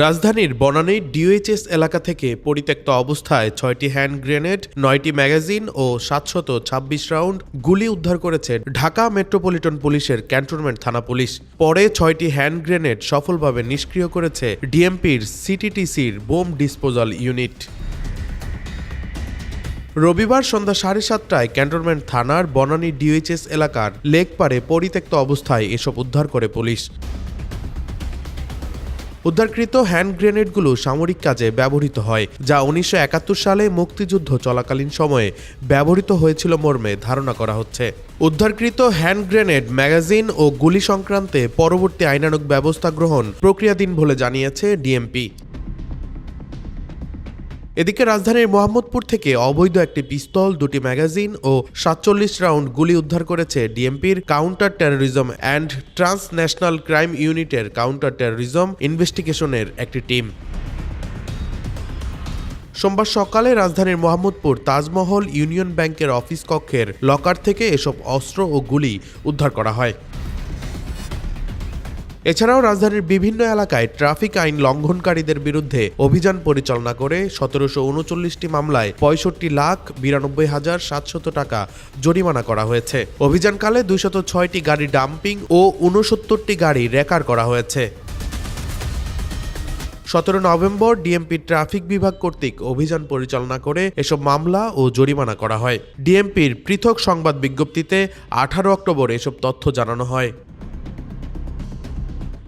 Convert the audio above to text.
রাজধানীর বনানীর ডিওএইচএস এলাকা থেকে পরিত্যক্ত অবস্থায় ছয়টি হ্যান্ড গ্রেনেড, নয়টি ম্যাগাজিন ও সাতশত ছাব্বিশ রাউন্ড গুলি উদ্ধার করেছে ঢাকা মেট্রোপলিটন পুলিশের ক্যান্টনমেন্ট থানা পুলিশ। পরে ছয়টি হ্যান্ড গ্রেনেড সফলভাবে নিষ্ক্রিয় করেছে ডিএমপির সিটিটিসির বোম ডিসপোজাল ইউনিট। রবিবার সন্ধ্যা সাড়ে সাতটায় ক্যান্টনমেন্ট থানার বনানী ডিওএইচএস এলাকার লেকপাড়ে পরিত্যক্ত অবস্থায় এসব উদ্ধার করে পুলিশ। উদ্ধারকৃত হ্যান্ড গ্রেনেডগুলো সামরিক কাজে ব্যবহৃত হয়, যা উনিশশো একাত্তর সালে মুক্তিযুদ্ধ চলাকালীন সময়ে ব্যবহৃত হয়েছিল মর্মে ধারণা করা হচ্ছে। উদ্ধারকৃত হ্যান্ড গ্রেনেড ম্যাগাজিন ও গুলি সংক্রান্তে পরবর্তী আইনানুক ব্যবস্থা গ্রহণ প্রক্রিয়াধীন বলে জানিয়েছে ডিএমপি। এদিকে রাজধানীর মোহাম্মদপুর থেকে অবৈধ একটি পিস্তল, দুটি ম্যাগাজিন ও সাতচল্লিশ রাউন্ড গুলি উদ্ধার করেছে ডিএমপির counter terrorism and transnational crime ইউনিটের কাউন্টার টেরোরিজম ইনভেস্টিগেশনের একটি টিম। সোমবার সকালে রাজধানীর মোহাম্মদপুর তাজমহল ইউনিয়ন ব্যাংকের অফিস কক্ষের লকার থেকে এসব অস্ত্র ও গুলি উদ্ধার করা হয়। এছাড়াও রাজধানীর বিভিন্ন এলাকায় ট্রাফিক আইন লঙ্ঘনকারীদের বিরুদ্ধে অভিযান পরিচালনা করে সতেরোশো উনচল্লিশটি মামলায় পঁয়ষট্টি লাখ বিরানব্বই হাজার সাতশত টাকা জরিমানা করা হয়েছে। অভিযানকালে দুইশত ছয়টি গাড়ি ডাম্পিং ও উনসত্তরটি গাড়ি রেকার করা হয়েছে। সতেরো নভেম্বর ডিএমপি ট্রাফিক বিভাগ কর্তৃক অভিযান পরিচালনা করে এসব মামলা ও জরিমানা করা হয়। ডিএমপির পৃথক সংবাদ বিজ্ঞপ্তিতে আঠারো অক্টোবর এসব তথ্য জানানো হয়।